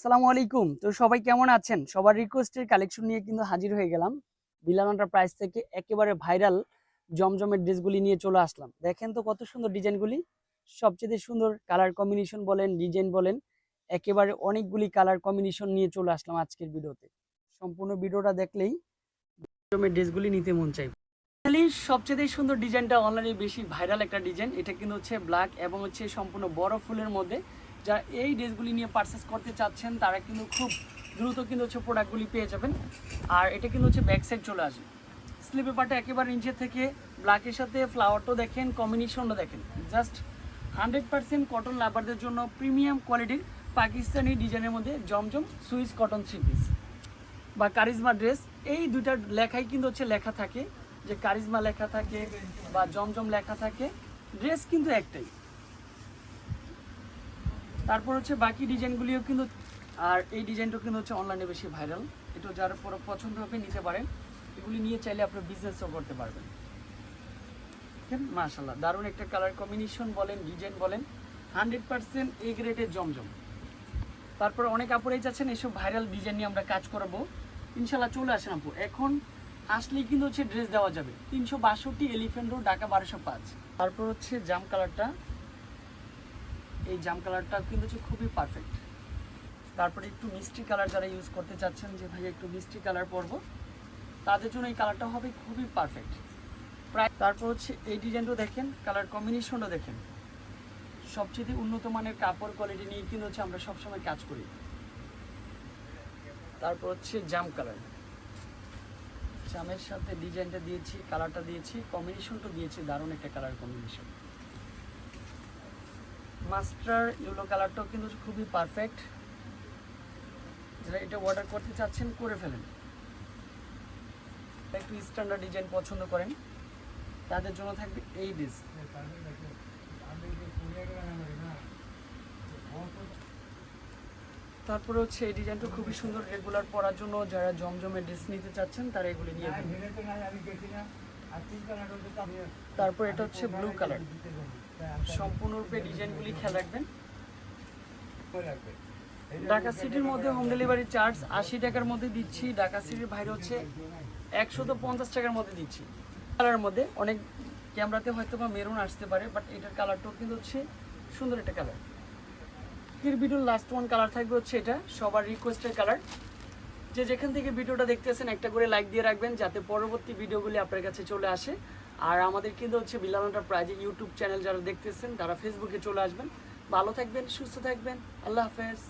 আসসালামু আলাইকুম। তো সবাই কেমন আছেন? সবার রিকোয়েস্টের কালেকশন নিয়ে কিন্তু হাজির হয়ে গেলাম। বিলাল প্রাইস থেকে একেবারে ভাইরাল জমজমের ড্রেসগুলি নিয়ে চলে আসলাম। দেখেন তো কত সুন্দর ডিজাইনগুলি সবচেয়ে সুন্দর কালার কম্বিনেশন বলেন ডিজাইন বলেন, একেবারে অনেকগুলি কালার কম্বিনেশন নিয়ে চলে আসলাম আজকের ভিডিওতে। সম্পূর্ণ ভিডিওটা দেখলেই জমজমের ড্রেসগুলি নিতে মন চাইবে। সবচেয়ে সুন্দর ডিজাইনটা অনলাইনে বেশি ভাইরাল একটা ডিজাইন এটা কিন্তু হচ্ছে ব্ল্যাক এবং হচ্ছে সম্পূর্ণ বড় ফুলের মধ্যে যারা এই ড্রেসগুলি নিয়ে পারচেস করতে চাচ্ছেন, তারা কিন্তু খুব দ্রুত কিন্তু হচ্ছে প্রোডাক্টগুলি পেয়ে যাবেন। আর এটা কিন্তু হচ্ছে ব্যাক সাইড চলে আসবে। স্লিপ পেপারটা একেবারে নিচে থেকে ব্ল্যাকের সাথে ফ্লাওয়ারটাও দেখেন কম্বিনেশনটা দেখেন। জাস্ট হান্ড্রেড পার্সেন্ট কটন লাভারদের জন্য প্রিমিয়াম কোয়ালিটির পাকিস্তানি ডিজাইনের মধ্যে Zamzam Swiss cotton three piece বা কারিজমা ড্রেস এই দুইটার লেখাই কিন্তু হচ্ছে লেখা থাকে, যে কারিজমা লেখা থাকে বা জমজম লেখা থাকে। ড্রেস কিন্তু একটাই। তারপর হচ্ছে বাকি ডিজাইনগুলিও কিন্তু, আর এই ডিজাইনটাও কিন্তু হচ্ছে অনলাইনে বেশি ভাইরাল এটা যার পছন্দ হবে নিতে পারেন। এগুলি নিয়ে চাইলে আপনার বিজনেসও করতে পারবেন। মাশাল্লাহ দারুণ একটা কালার কম্বিনেশন বলেন ডিজাইন বলেন। হান্ড্রেড পার্সেন্ট এ গ্রেডের জমজম। তারপর অনেক আপুরাই যাচ্ছেন এসব ভাইরাল ডিজাইন নিয়ে আমরা কাজ করাবো। ইনশাল্লাহ চলে আসেন আপু। এখন আসলেই কিন্তু হচ্ছে ড্রেস দেওয়া যাবে। তিনশো বাষট্টি এলিফেন্ট রোড ঢাকা বারোশো পাঁচ। তারপর হচ্ছে জাম কালারটা এই জাম কালারটা কিন্তু হচ্ছে খুবই পারফেক্ট তারপরে একটু মিষ্টি কালার যারা ইউজ করতে চাচ্ছেন যে ভাই একটু মিষ্টি কালার পরবো, তাদের জন্য এই কালারটা হবে খুবই পারফেক্ট প্রায় তারপর হচ্ছে এই ডিজাইনটা দেখেন, কালার কম্বিনেশনটা দেখেন। সবচেয়ে উন্নত মানের কাপড় কোয়ালিটি নিয়ে কিন্তু হচ্ছে আমরা সবসময় কাজ করি। তারপর হচ্ছে জাম কালার। জামের সাথে ডিজাইনটা দিয়েছি কালারটা দিয়েছি কম্বিনেশনটা দিয়েছি, দারুণ একটা কালার কম্বিনেশন মাস্টার ইয়েলো কালারটাও কিন্তু খুবই পারফেক্ট যারা এটা অর্ডার করতে চাচ্ছেন করে ফেলেন। একটু স্ট্যান্ডার্ড ডিজাইন পছন্দ করেন। তাদের জন্য থাকবে এই ডিস তারপরে হচ্ছে এই ডিজাইনটা খুবই সুন্দর রেগুলার পরার জন্য যারা জমজমের ড্রেস নিতে চাচ্ছেন তারা এগুলি নিয়ে তারপর এটা হচ্ছে ব্লু কালার সম্পূর্ণরূপে ডিজাইনগুলি খেয়াল রাখবেন। ঢাকা সিটির মধ্যে হোম ডেলিভারি চার্জ আশি টাকার মধ্যে দিচ্ছি ঢাকা সিটির বাইরে হচ্ছে একশো তো পঞ্চাশ টাকার মধ্যে দিচ্ছি। কালারের মধ্যে অনেক ক্যামেরাতে হয়তো বা মেরুন আসতে পারে বাট এটার কালারটাও কিন্তু হচ্ছে সুন্দর একটা কালারের ভিডিওর লাস্ট ওয়ান কালার থাকবে হচ্ছে এটা সবার রিকোয়েস্টের কালার যে যেখান থেকে ভিডিওটা দেখতেছেন একটা করে লাইক দিয়ে রাখবেন যাতে পরবর্তী ভিডিওগুলি আপনার কাছে চলে আসে। আর আমাদের কিন্তু হচ্ছে বিলালনটা প্রাইজে ইউটিউব চ্যানেল যারা দেখতেছেন, তারা ফেসবুকে চলে আসবেন। ভালো থাকবেন, সুস্থ থাকবেন। আল্লাহ হাফেজ।